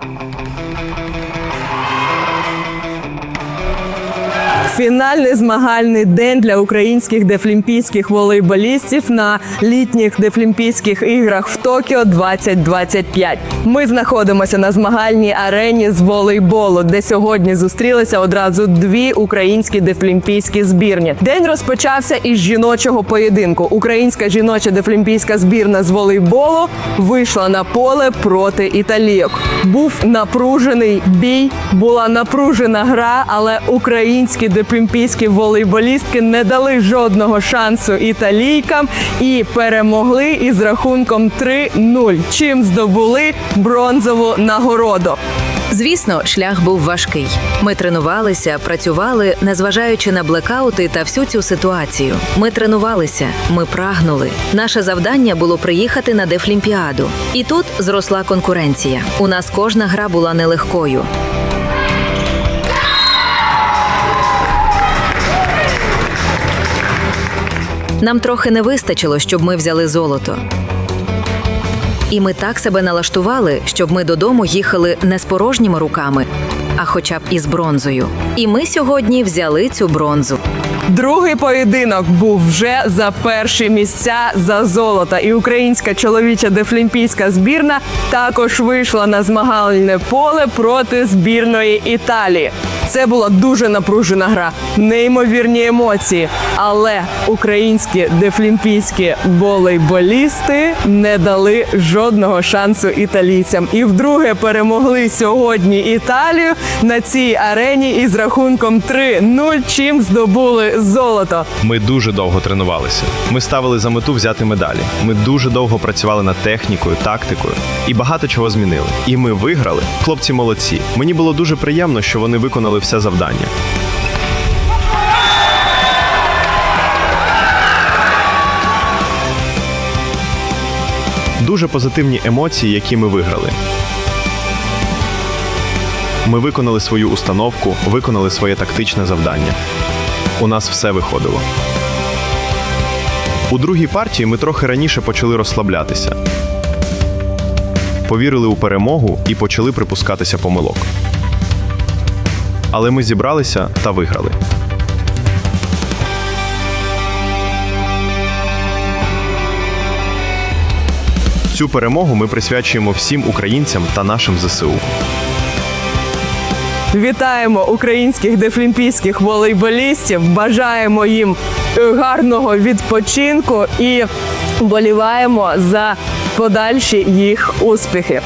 Thank you. Фінальний змагальний день для українських дефлімпійських волейболістів на літніх дефлімпійських іграх в Токіо 2025. Ми знаходимося на змагальній арені з волейболу, де сьогодні зустрілися одразу дві українські дефлімпійські збірні. День розпочався із жіночого поєдинку. Українська жіноча дефлімпійська збірна з волейболу вийшла на поле проти італійок. Був напружений бій, була напружена гра, але українські дефлімпійські волейболістки не дали жодного шансу італійкам і перемогли із рахунком 3-0, чим здобули бронзову нагороду. Звісно, шлях був важкий. Ми тренувалися, працювали, незважаючи на блекаути та всю цю ситуацію. Ми тренувалися, ми прагнули. Наше завдання було приїхати на Дефлімпіаду. І тут зросла конкуренція. У нас кожна гра була нелегкою. Нам трохи не вистачило, щоб ми взяли золото. І ми так себе налаштували, щоб ми додому їхали не з порожніми руками, а хоча б із бронзою. І ми сьогодні взяли цю бронзу. Другий поєдинок був вже за перші місця за золото. І українська чоловіча дефлімпійська збірна також вийшла на змагальне поле проти збірної Італії. Це була дуже напружена гра, неймовірні емоції. Але українські дефлімпійські волейболісти не дали жодного шансу італійцям. І вдруге перемогли сьогодні Італію на цій арені із рахунком 3-0, чим здобули золото. Ми дуже довго тренувалися. Ми ставили за мету взяти медалі. Ми дуже довго працювали над технікою, тактикою і багато чого змінили. І ми виграли. Хлопці молодці. Мені було дуже приємно, що вони виконали все завдання. Дуже позитивні емоції, які ми виграли. Ми виконали свою установку, виконали своє тактичне завдання. У нас все виходило. У другій партії ми трохи раніше почали розслаблятися. Повірили у перемогу і почали припускатися помилок. Але ми зібралися та виграли. Цю перемогу ми присвячуємо всім українцям та нашим ЗСУ. Вітаємо українських дефлімпійських волейболістів. Бажаємо їм гарного відпочинку і боліваємо за подальші їх успіхи.